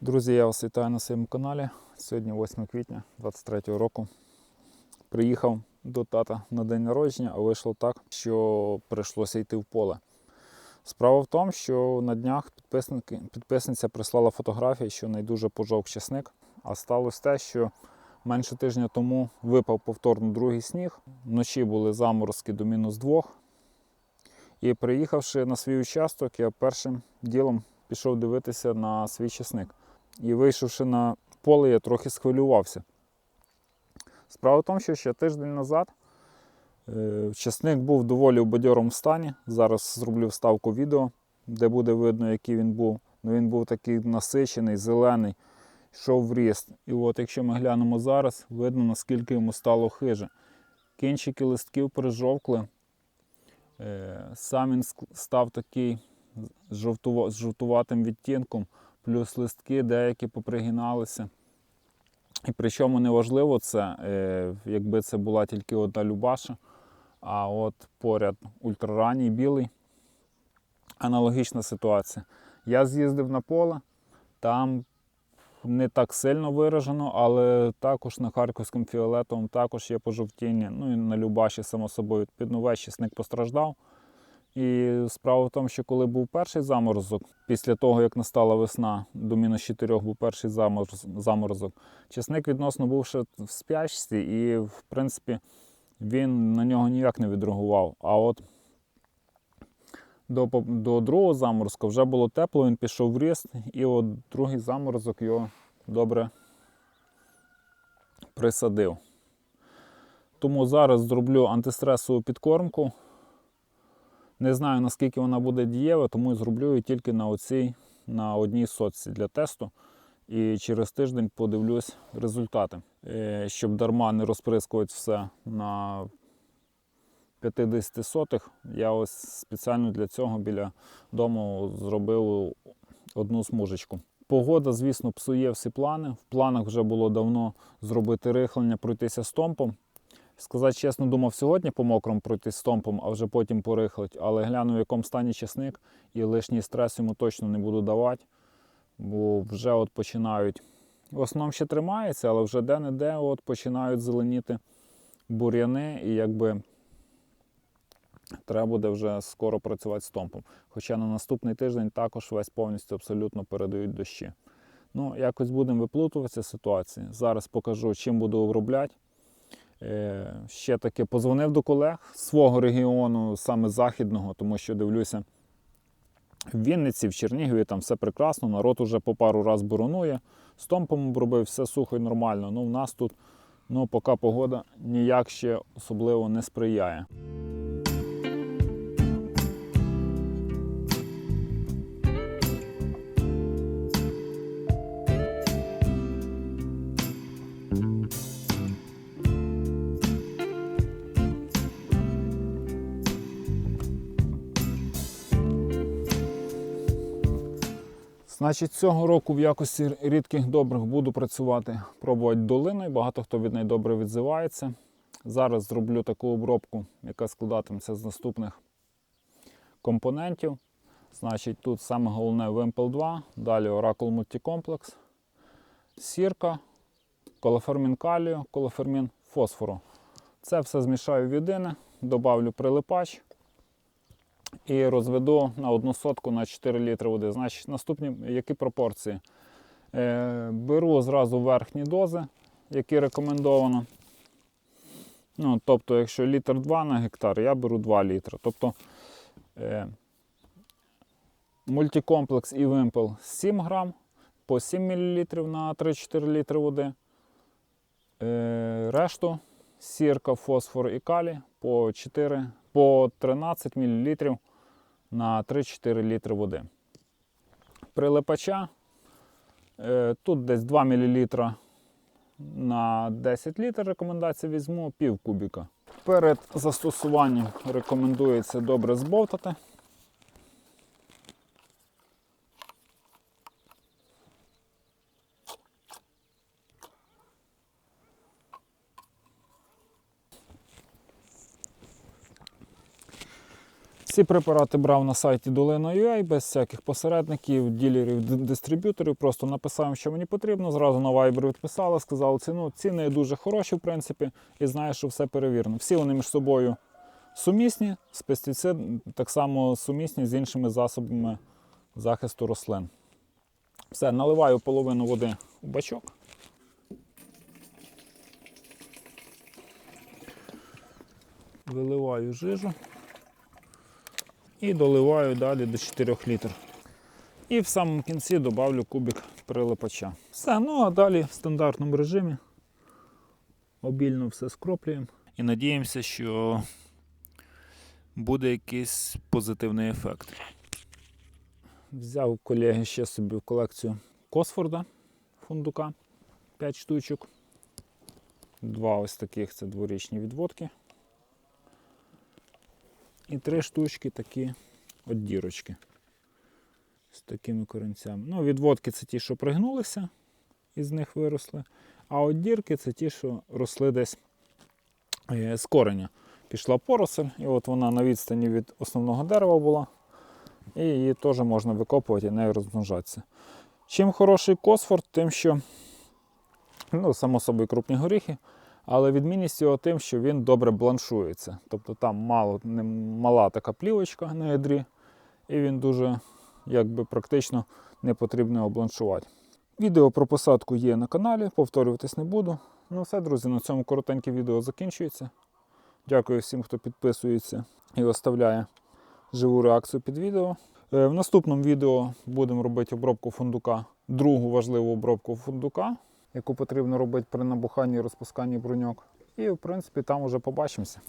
Друзі, я вас вітаю на своєму каналі. Сьогодні 8 квітня 23 року. Приїхав до тата на день народження, а вийшло так, що прийшлося йти в поле. Справа в тому, що на днях підписниця прислала фотографії, що найдуже пожовк часник. А сталося те, що менше тижня тому випав повторно другий сніг. Вночі були заморозки до мінус двох. І приїхавши на свій участок, я першим ділом пішов дивитися на свій часник. І вийшовши на поле, я трохи схвилювався. Справа в тому, що ще тиждень назад е, часник був доволі в бадьорому стані. Зараз зроблю вставку відео, де буде видно, який він був. Ну, він був такий насичений, зелений, йшов в ріст. І от якщо ми глянемо зараз, видно, наскільки йому стало хиже. Кінчики листків прижовкли. Е, Сам він став такий з жовтуватим відтінком, плюс листки деякі попригиналися. І причому неважливо це, е, якби це була тільки одна любаша, а от поряд ультраранній білий. Аналогічна ситуація. Я з'їздив на поле, там не так сильно виражено, але також на харківському фіолетовому також є пожовтіння. Ну і на Любаші, само собою, під новий чесник постраждав. І справа в тому, що коли був перший заморозок, після того як настала весна, до мінус 4 був перший заморозок, чесник відносно був ще в спячці, і в принципі він на нього ніяк не відреагував. А от до, до другого заморозку вже було тепло, він пішов в ріст, і от другий заморозок його добре присадив. Тому зараз зроблю антистресову підкормку. Не знаю наскільки вона буде дієва, тому зроблю її тільки на оцій, на одній сотці для тесту. І через тиждень подивлюсь результати, Е, щоб дарма не розприскувати все на 50 сотих. Я ось спеціально для цього біля дому зробив одну смужечку. Погода, звісно, псує всі плани. В планах вже було давно зробити рихлення, пройтися стомпом. Сказати чесно, думав сьогодні по мокрому пройти стомпом, а вже потім порихлить. Але гляну, в якому стані чесник, і лишній стрес йому точно не буду давати, бо вже от починають. В основному ще тримається, але вже де-не-де от починають зеленіти бур'яни, і якби треба буде вже скоро працювати з томпом. Хоча на наступний тиждень також весь повністю абсолютно передають дощі. Ну, якось будемо виплутуватися з ситуації. Зараз покажу, чим буду обробляти. Е, ще таки позвонив до колег з свого регіону, саме західного, тому що дивлюся, в Вінниці, в Чернігові там все прекрасно, народ уже по пару раз боронує. З томпом обробив, все сухо і нормально. Ну, в нас тут ну, поки погода ніяк ще особливо не сприяє. Значить, цього року в якості рідких добрих буду працювати, пробувати долиною. Багато хто від неї добре відзивається. Зараз зроблю таку обробку, яка складатиметься з наступних компонентів. Значить, тут саме головне Wimpel 2, далі Oracle Multicomplex, сірка, колофермін калію, колофермін фосфору. Це все змішаю в єдине, добавлю прилипач і розведу на одну сотку на 4 літри води. Значить, наступні які пропорції? Е, беру зразу верхні дози, які рекомендовано. Ну, тобто, якщо літр 2 на гектар, я беру 2 літри. Тобто е, мультикомплекс і вимпел 7 грам по 7 мл на 3-4 літри води. Е, решту сірка, фосфор і калій по 4, по 13 мл на 3-4 літри води. Прилипача е, тут десь 2 мл на 10 літрів рекомендація візьму пів кубіка. Перед застосуванням рекомендується добре збовтати. Всі препарати брав на сайті Долина.ua без всяких посередників, ділерів, дистриб'юторів. Просто написав, що мені потрібно. Зразу на Viber відписали, сказали ціну. Ціни дуже хороші, в принципі, і знаю, що все перевірено. Всі вони між собою сумісні, з пестицид так само сумісні з іншими засобами захисту рослин. Все, наливаю половину води у бачок. Виливаю жижу і доливаю далі до 4 літрів. І в самому кінці додавлю кубик прилипача. Все, ну а далі в стандартному режимі обільно все скроплюємо. І надіємося, що буде якийсь позитивний ефект. Взяв колеги ще собі в колекцію Косфорда фундука 5 штучок. Два ось таких це дворічні відводки. І три штучки такі от дірочки з такими корінцями. Ну, відводки це ті, що пригнулися, і з них виросли. А от дірки це ті, що росли десь е, з кореня. Пішла поросль, і от вона на відстані від основного дерева була. І її теж можна викопувати і нею розмножатися. Чим хороший косфорд, тим, що, ну, само собою, крупні горіхи, але відмінність його тим, що він добре бланшується. Тобто там мало, не, мала така плівочка на ядрі, і він дуже якби, практично не потрібно його бланшувати. Відео про посадку є на каналі, повторюватись не буду. Ну все, друзі, на цьому коротеньке відео закінчується. Дякую всім, хто підписується і оставляє живу реакцію під відео. Е, В наступному відео будемо робити обробку фундука, другу важливу обробку фундука, яку потрібно робити при набуханні і розпусканні бруньок. І в принципі там вже побачимося.